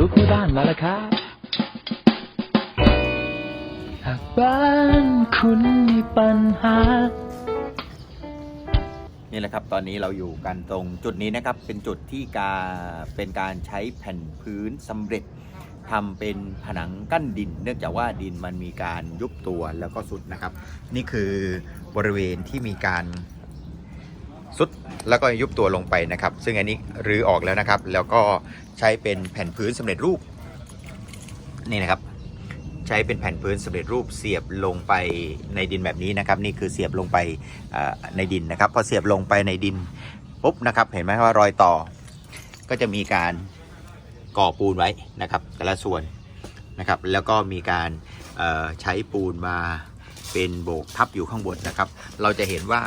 รู้คู่บ้านมาแล้วครับ หากบ้านคุณมีปัญหา นี่แหละครับ ตอนนี้เราอยู่กันตรงจุดนี้นะครับ เป็นจุดที่การเป็นการใช้แผ่นพื้นสำเร็จทำเป็นผนังกั้นดิน เนื่องจากว่าดินมันมีการยุบตัวแล้วก็สุดนะครับ นี่คือบริเวณที่มีการ สุดแล้วก็ยุบตัวลงไปนะครับ ซึ่งอันนี้รื้อออกแล้วนะครับ แล้วก็ใช้เป็นแผ่นพื้นสำเร็จรูปนี่นะครับ ใช้เป็นแผ่นพื้นสำเร็จรูปเสียบลงไปในดินแบบนี้นะครับ นี่คือเสียบลงไปในดินนะครับพอเสียบลงไปในดินปุ๊บนะครับ เห็นไหมว่ารอยต่อ ก็จะมีการก่อปูนไว้นะครับ แต่ละส่วนนะครับ แล้วก็มีการใช้ปูนมา เป็นโบกทับอยู่ข้างบนนะครับ เราจะเห็นว่า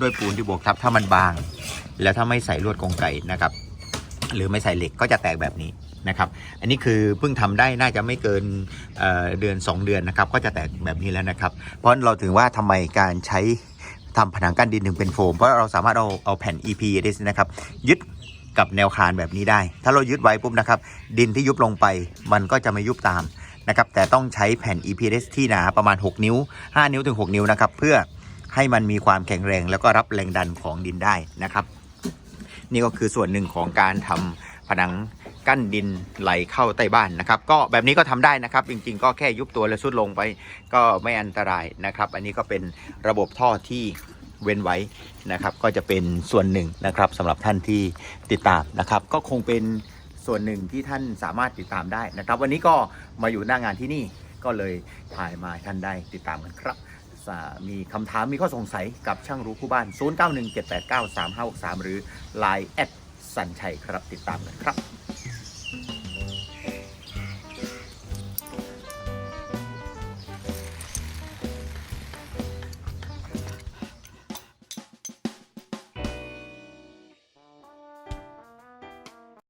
ด้วยปูนที่โบกทับถ้ามันบาง แล้วถ้าไม่ใส่ลวดกรงไก่นะครับ หรือไม่ใส่เหล็กก็จะแตกแบบนี้นะครับ อันนี้คือเพิ่งทำได้น่าจะไม่เกินเอ่อเดือน 2 เดือนนะครับ ก็จะแตกแบบนี้แล้วนะครับ เพราะเราถึงว่าทำไมการใช้ทำผนังกั้นดินถึงเป็นโฟม เพราะเราสามารถเอาเอาแผ่น EP เดสนะครับ ยึดกับแนวคานแบบนี้ได้ ถ้าเรายึดไว้ปุ๊บนะครับ ดินที่ยุบลงไปมันก็จะไม่ยุบตาม นะครับแต่ต้องใช้แผ่น EP เดสที่หนาประมาณ 6 นิ้ว 5 นิ้วถึง 6 นิ้วนะครับเพื่อให้มันมีความแข็งแรง แล้วก็รับแรงดันของดินได้นะครับ นี่ก็คือส่วนหนึ่งของการทำผนังกั้นดินไหลเข้าใต้บ้านนะครับ ก็แบบนี้ก็ทำได้นะครับ จริง ๆ ก็แค่ยุบตัวแล้วสุดลงไป ก็ไม่อันตรายนะครับ อันนี้ก็เป็นระบบท่อที่เว้นไว้นะครับ ก็จะเป็นส่วนหนึ่งนะครับสำหรับท่านที่ติดตามนะครับ ก็คงเป็น ส่วนหนึ่งที่ท่านสามารถติดตามได้นะครับ วันนี้ก็มาอยู่หน้างานที่นี่ก็เลยถ่ายมาท่านได้ติดตามกันครับมีคำถามมีข้อสงสัยกับช่างรู้คู่บ้าน 0917893563 หรือ Line แอดสันชัยครับติดตามกันครับ